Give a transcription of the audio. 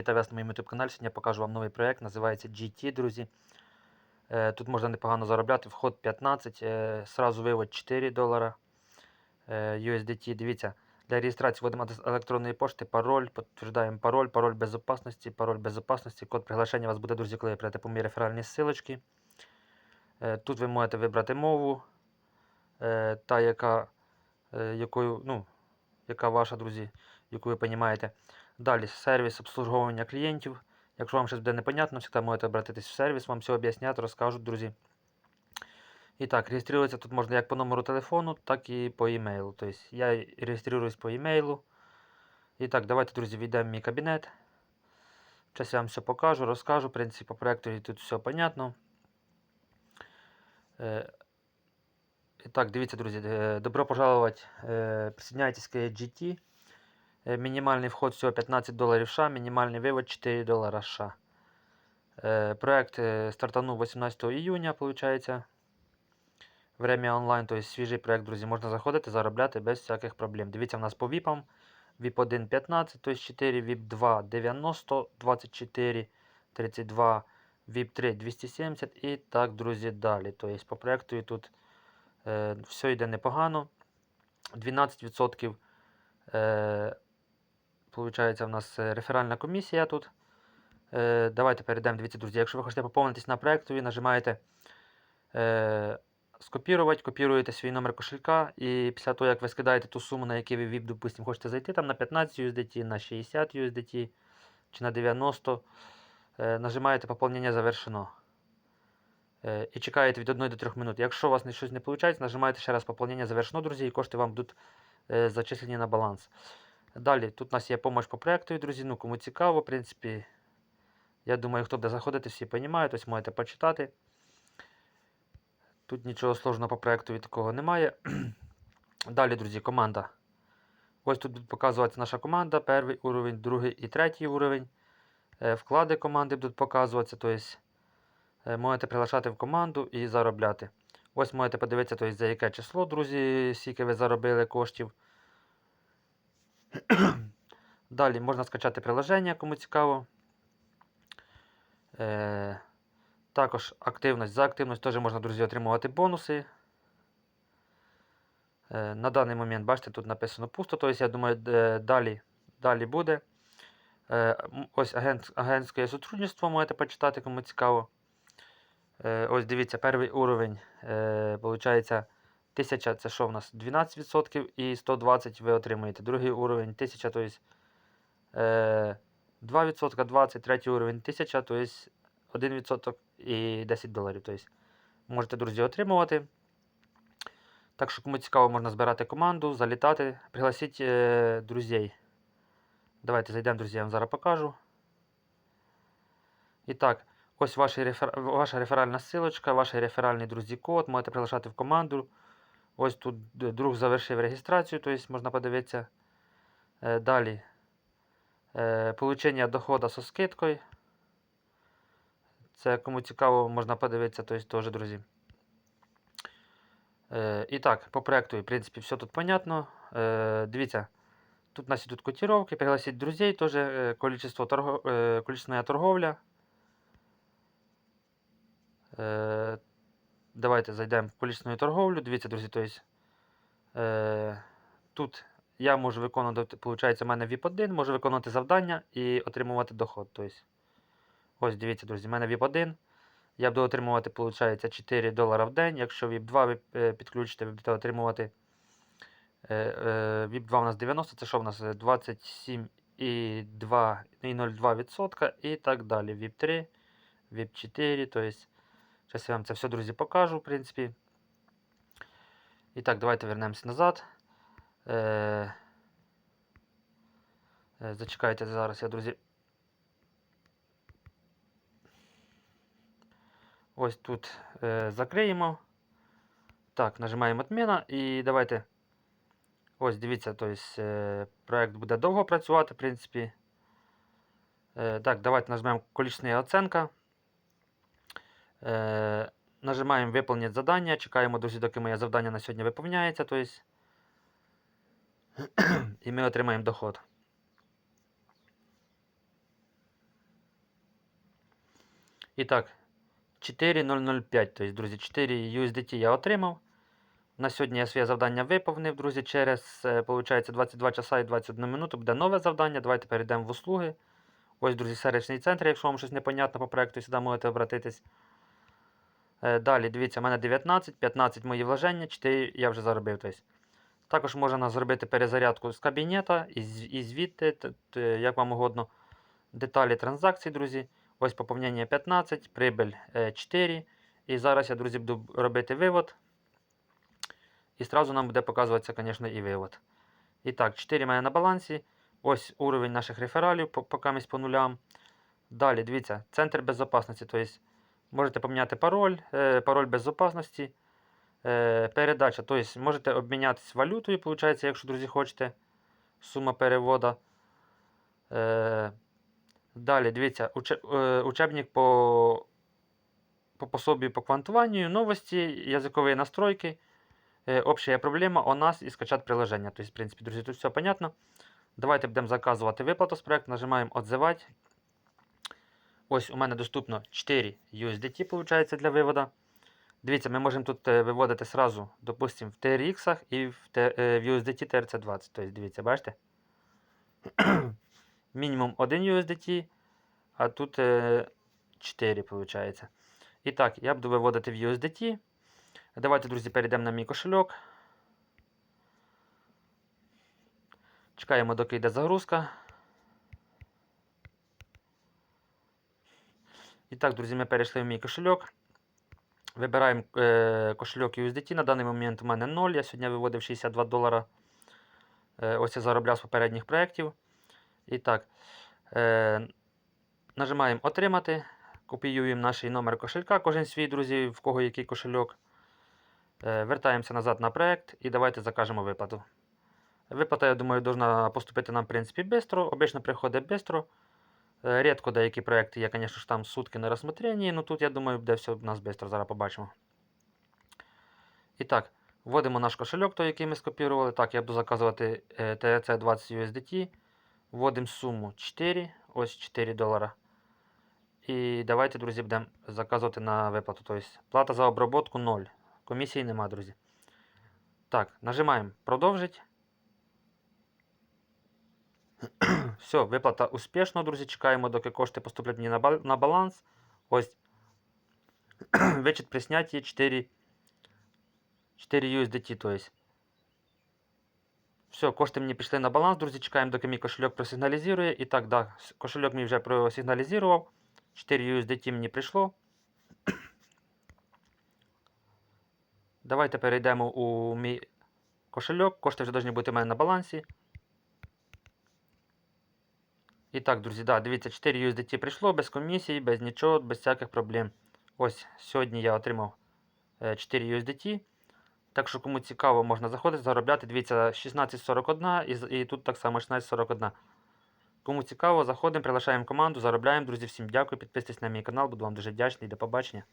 Вітаю вас на моєму YouTube каналі. Сьогодні я покажу вам новий проект, називається GT, друзі. Е, Тут можна непогано заробляти. Вход 15, е, сразу вивод 4 долара е, USDT. Дивіться, для реєстрації вводимо адрес електронної пошти, пароль, підтверджуємо пароль, пароль безопасності, пароль безопасності. Код приглашення у вас буде, друзі, коли ви прийдете по моїй реферальній ссылочці. Е, Тут ви можете вибрати мову, та, яка, якою, ну, яка ваша, друзі, яку ви розумієте. Далі сервіс обслуговування клієнтів. Якщо вам щось буде непонятно, завжди можете обратитись в сервіс, вам все об'яснять, розкажуть, друзі. І так, реєструватися тут можна як по номеру телефону, так і по емейлу. Тобто я реєструюсь по емейлу. І так, давайте, друзі, війдемо в мій кабінет. Зараз я вам все покажу, розкажу. В принципі, по проекту тут все понятно. Е, І так, дивіться, друзі, е, добро пожаловать. е, Присоединяйтесь к GT. Е, Мінімальний вход всього 15 доларів США, мінімальний вивод 4 долара США. Е, Проект е, стартанув 18 июня, виходить. Время онлайн, тобто свіжий проект, друзі, можна заходити, заробляти без всяких проблем. Дивіться, в нас по VIP. VIP 1 15, тобто 4, VIP 2 90, 24, 32, VIP 3 270 і так, друзі, далі. Тобто по проекту тут е, все йде непогано. 12% е, Получається, у нас е, реферальна комісія тут. Е, давайте перейдемо. Дивіться, друзі. Якщо ви хочете поповнитись на проєкт, ви нажимаєте е, скопірувати, копіруєте свій номер кошелька, і після того, як ви скидаєте ту суму, на який ви VIP, допустимо, хочете зайти там на 15 USDT, на 60 USDT чи на 90, е, нажимаєте поповнення завершено. Е, і чекаєте від 1 до 3 минут. Якщо у вас щось не виходить, нажимаєте ще раз поповнення завершено, друзі, і кошти вам будуть е, зачислені на баланс. Далі, тут у нас є допомога по проекту, друзі. Ну, кому цікаво, в принципі, я думаю, хто буде заходити, всі розуміють, тобто можете почитати. Тут нічого сложного по проекту такого немає. Далі, друзі, команда. Ось тут буде показуватися наша команда, перший уровень, другий і третій уровень. Е, Вклади команди будуть показуватися, тобто можете приглашати в команду і заробляти. Ось можете подивитися, тобто, за яке число, друзі, скільки ви заробили коштів. Далі можна скачати приложення, кому цікаво. Е, також активність. За активність теж можна, друзі, отримувати бонуси. Е, на даний момент, бачите, тут написано пусто, тобто, я думаю, е, далі, далі буде. Е, ось агент, агентське сотрудничество можете почитати, кому цікаво. Ось дивіться, перший уровень, виходить, 1000 це що в нас? 12% і 120 ви отримуєте. Другий уровень 1000, тобто е, 2%, 20, третій уровень 1000, тобто 1% і 10 доларів. Тобто можете, друзі, отримувати. Так що, кому цікаво, можна збирати команду, залітати, пригласіть е, друзей. Давайте зайдемо, друзі, я вам зараз покажу. І так, ось ваша реферальна ссылочка, ваш реферальний друзі код, можете приглашати в команду. Ось тут друг завершив реєстрацію, тобто можна подивитися. Е, далі. Е, получення доходу зі скидкою. Це кому цікаво, можна подивитися, тобто теж, друзі. Е, і так, по проекту, в принципі, все тут понятно. Е, дивіться, тут у нас ідуть котировки, пригласіть друзей, теж е, количество торго, е, количественная торговля. Давайте зайдемо в количественну торговлю. Дивіться, друзі, то есть, е, тут я можу виконувати, виходить, у мене VIP1, можу виконувати завдання і отримувати доход. Тобто, ось дивіться, друзі, у мене VIP1. Я буду отримувати, виходить, 4 долара в день. Якщо VIP2 ви е, підключите, ви будете отримувати. е, е, VIP2 у нас 90, це що в нас? Е, 27,2% і так далі. VIP3, VIP4, тобто, зараз я вам це все, друзі, покажу, в принципі. І так, давайте вернемося назад. Е, е, зачекайте зараз, я, друзі. Ось тут е, закриємо. Так, нажимаємо отміна і давайте. Ось дивіться, тобто, е, проект буде довго працювати, в принципі. Е, так, давайте нажмемо количественная оценка. Е, нажимаємо Виповнити завдання. Чекаємо, друзі, доки моє завдання на сьогодні виповняється. Тобто, і ми отримаємо доход. І так, 4005. Тобто, друзі, 4 USDT я отримав. На сьогодні я своє завдання виповнив, друзі. Через е, получається, 22 часа і 21 минуту буде нове завдання. Давайте перейдемо в услуги. Ось, друзі, сервісний центр, якщо вам щось непонятно по проекту, сюди можете обратитись. Е, Далі, дивіться, у мене 19, 15 мої вложення, 4 я вже заробив. Тобто. Також можна зробити перезарядку з кабінета і, звідти, як вам угодно. Деталі транзакцій, друзі. Ось поповнення 15, прибиль е, 4. І зараз я, друзі, буду робити вивод. І одразу нам буде показуватися, звісно, і вивод. І так, 4 має на балансі. Ось уровень наших рефералів, поки ми по нулям. Далі, дивіться, центр безопасності. Тобто можете поміняти пароль, е, пароль безопасності. Е, передача. Тобто можете обмінятися валютою, виходить, якщо, друзі, хочете. Сума перевода. Е, далі, дивіться, учебник по, по пособию по квантуванню, новості, язикові настройки. Общая проблема о нас і скачати приложення. Тобто, в принципі, друзі, тут все понятно. Давайте будемо заказувати виплату з проекту, нажимаємо «Отзивати». Ось у мене доступно 4 USDT, виходить, для виводу. Дивіться, ми можемо тут е, виводити сразу, допустимо, в TRX і в, е, USDT TRC20. Тобто, дивіться, бачите? Мінімум 1 USDT, а тут е, 4, виходить. І так, я буду виводити в USDT. Давайте, друзі, перейдемо на мій кошельок. Чекаємо, доки йде загрузка. Так, друзі, ми перейшли в мій кошельок. Вибираємо кошельок USDT. На даний момент у мене 0. Я сьогодні виводив 62 долара. Е, ось я заробляв з попередніх проєктів. І так, е, нажимаємо Отримати. Копіюємо наш номер кошелька. Кожен свій, друзі, в кого який кошельок. Е, вертаємося назад на проєкт і давайте закажемо виплату. Виплата, я думаю, должна поступити нам, в принципі, швидко. Обично приходить швидко. Е, Рідко деякі проекти є, звісно ж, там сутки на розсмотренні, ну тут, я думаю, буде все у нас швидко, зараз побачимо. І так, вводимо наш кошельок, той, який ми скопірували. Так, я буду заказувати TRC 20 USDT. Вводимо суму 4, ось 4 долара. І давайте, друзі, будемо заказувати на виплату. Тобто плата за обробку 0. Комісії нема, друзі. Так, нажимаємо продовжить. Все, виплата успішно, друзі. Чекаємо, доки кошти поступлять мені на, бал- на баланс. Ось. Вичет при снятті 4, 4 USDT. То. Все, кошти мені пішли на баланс, друзі. Чекаємо, доки мій кошельок просигналізує. І так, да, кошельок мій вже просигналізував. 4 USDT мені прийшло. Давайте перейдемо у мій кошельок. Кошти вже повинні бути у мене на балансі. І так, друзі, да, дивіться, 4 USDT прийшло без комісії, без нічого, без всяких проблем. Ось сьогодні я отримав е, 4 USDT. Так що, кому цікаво, можна заходити, заробляти. Дивіться, 16.41 і, і тут так само 16.41. Кому цікаво, заходимо, приглашаємо команду, заробляємо. Друзі, всім дякую. Підписуйтесь на мій канал, буду вам дуже вдячний. До побачення.